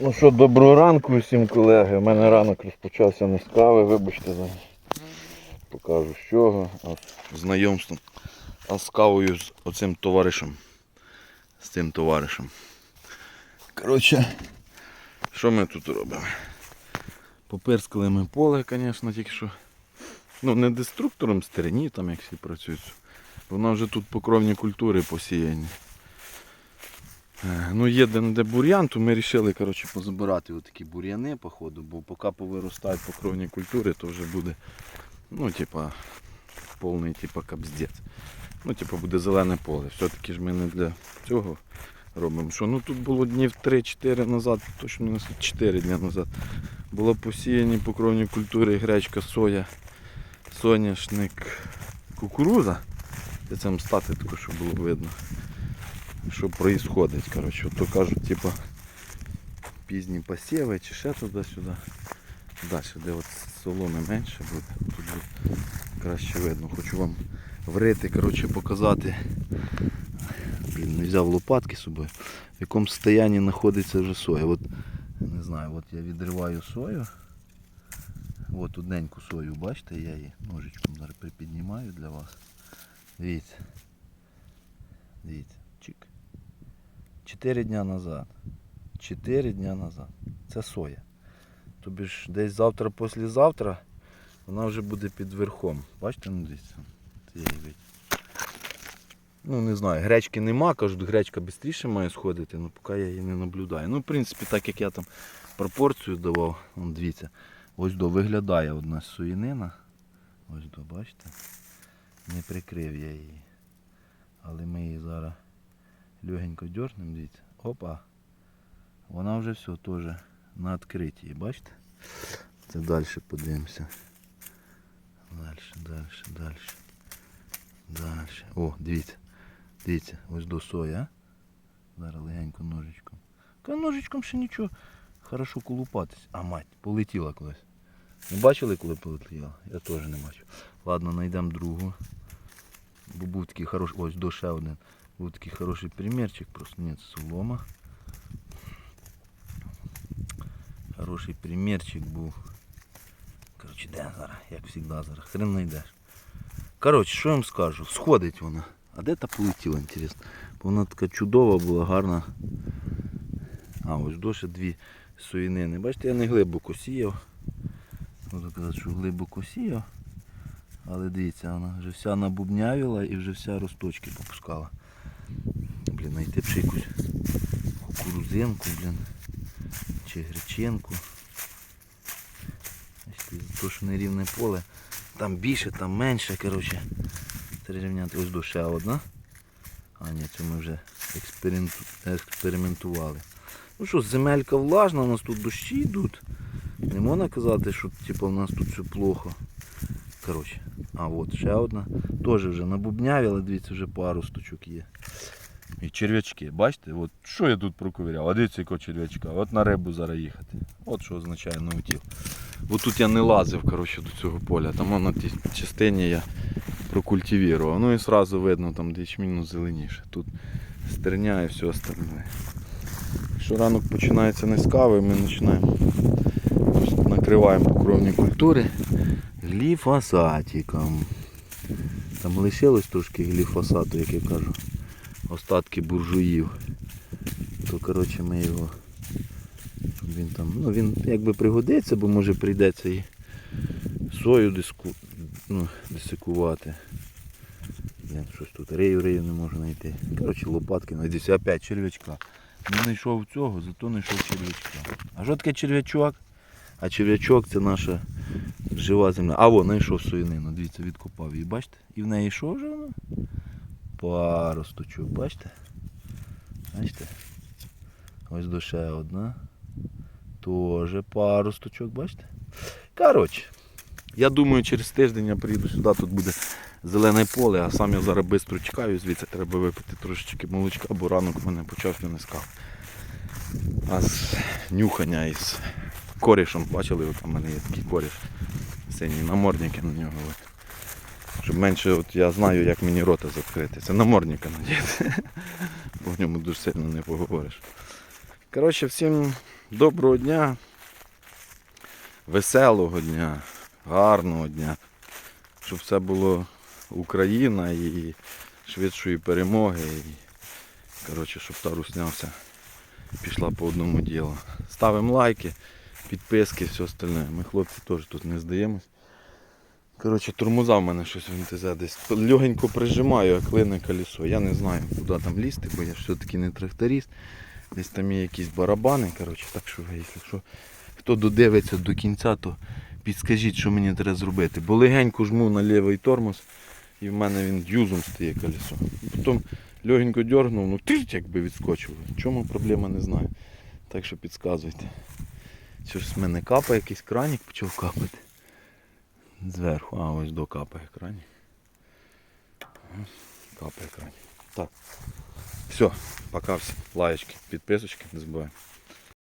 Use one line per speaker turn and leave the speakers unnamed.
Ну що, доброго ранку усім колеги. У мене ранок розпочався не з кави, вибачте за покажу з чого. А з знайомством. А з кавою з оцим товаришем. З цим товаришем. Коротше, що ми тут робимо? Поперскали ми поле, звісно, тільки що. Ну, не деструктором стерні, там як всі працюють. Вона вже тут покровні культури посіяні. Е, Ну, є де, де бур'ян, то ми вирішили коротше, позабирати отакі бур'яни, походу, бо поки повиростають покровні культури, то вже буде, ну, типа, повний типа, капздець. Ну, типа, буде зелене поле. Все-таки ж ми не для цього робимо. Що, ну тут було днів 3-4 назад, точно не 4 дні назад. Було посіяні покровні культури, гречка, соя, соняшник, кукуруза. Я цим стати тако, щоб було видно що происходить, коротше. То кажуть, типа пізні посіви чи ще туди-сюди. Далі, де от соломи менше буде, тут буде краще видно. Хочу вам врити, коротше, показати. Блін, не взяв лопатки собою. В якому стані знаходиться вже соя. От, не знаю, от я відриваю сою. От одненьку сою, бачите, я її ножичком зараз припіднімаю для вас. Дивіться. Дивіться. Чик. Чотири дня назад. Чотири дня назад. Це соя. Тобі ж десь завтра, післязавтра вона вже буде під верхом. Бачите, ну дивіться. Ну не знаю, гречки нема, кажуть, гречка швидше має сходити, але поки я її не наблюдаю. Ну, в принципі, так як я там пропорцію давав, вон, дивіться, ось до виглядає одна соєнина. Ось до, бачите? Не прикрив я її. Але ми її зараз легенько дернемо, дивіться. Опа. Вона вже все теж на відкритті, бачите? Це далі подивимося. Далі, далі, далі. Далі. О, дивіться. Дивіться, ось до соя. Зараз легенько ножичком. Ка ножичком ще нічого. Хорошо колупатись. А мать, полетіла колись. Не бачили, коли полетіла? Я теж не бачу. Ладно, знайдемо другу. Бо був такий хороший, ось до ще один. Був такий хороший примерчик, просто нет солома. Хороший примерчик був. Коротше, де зараз, як завжди зараз, хрен знайдеш. Коротше, що я вам скажу, сходить вона. А де та полетіла, інтересно? Вона така чудова була, гарна. А, ось досі дві соїнини. Бачите, я не глибоко сіяв. Буду казати, що глибоко сіяв. Але дивіться, вона вже вся набубнявіла і вже вся росточки попускала. Блін, знайти б якусь кукурузинку, блін. Чи гречинку. То, що нерівне поле. Там більше, там менше, коротше. Треба рівняти ось до одна. А ні, це ми вже експериментували. Ну що, земелька влажна, у нас тут дощі йдуть. Не можна казати, що типу, у нас тут все плохо. Коротше, а от ще одна. Теж вже набубнявіла, дивіться, вже пару стучок є. І черв'ячки, бачите, от що я тут проковіряв? А дивіться, якого черв'ячка. От на рибу зараз їхати. От що означає наутіл. Бо тут я не лазив коротше, до цього поля. Там на тій частині я прокультивірував. Ну і одразу видно, там де ячмінь зеленіше. Тут стерня і все остальне. Якщо ранок починається не з кави, ми починаємо накриваємо покровні культури гліфосатиком. Там лишилось трошки гліфосату, як я кажу. Остатки буржуїв. То коротше ми його. Він там, ну він якби пригодиться, бо може прийдеться і сою диску, ну, дисикувати. Блін, щось тут рею рею не можу знайти. Коротше лопатки знайдеться опять черв'ячка. Не знайшов цього, зато знайшов черв'ячка. А що таке черв'ячок? А черв'ячок це наша жива земля. А во, знайшов соєнину, дивіться, відкопав її, бачите? І в неї що вже воно? Паросточок, бачите? Бачите? Ось до одна. Тоже паросточок, бачите? Коротше, я думаю, через тиждень я приїду сюди, тут буде зелене поле, а сам я зараз швидко чекаю, звідси треба випити трошечки молочка, бо ранок в мене почався не скав. А з нюхання із корішем, бачили, от у мене є такий коріш. Синій намордники на нього. Щоб менше, от я знаю, як мені рота закрити. Це намордника надіти. Бо в ньому дуже сильно не поговориш. Коротше, всім доброго дня, веселого дня, гарного дня. Щоб все було Україна і швидшої перемоги. І, коротше, щоб та русня вся пішла по одному ділу. Ставимо лайки, підписки, все остальне. Ми хлопці теж тут не здаємось. Коротше, тормоза в мене щось в НТЗ десь. Легенько прижимаю, як клине колесо. Я не знаю, куди там лізти, бо я ж все-таки не тракторист. Десь там є якісь барабани. Коротше, так що, якщо хто додивиться до кінця, то підскажіть, що мені треба зробити. Бо легенько жму на лівий тормоз і в мене він юзом стає колесо. Потім легенько дергнув, ну тирть якби відскочив. Чому проблема не знаю. Так що підказуйте. Щось з мене капає, якийсь кранік почав капати. Зверху, а ось до капає кранік. Капає кранік. Так. Все, пока всім. Лаєчки, підписочки, не забувай.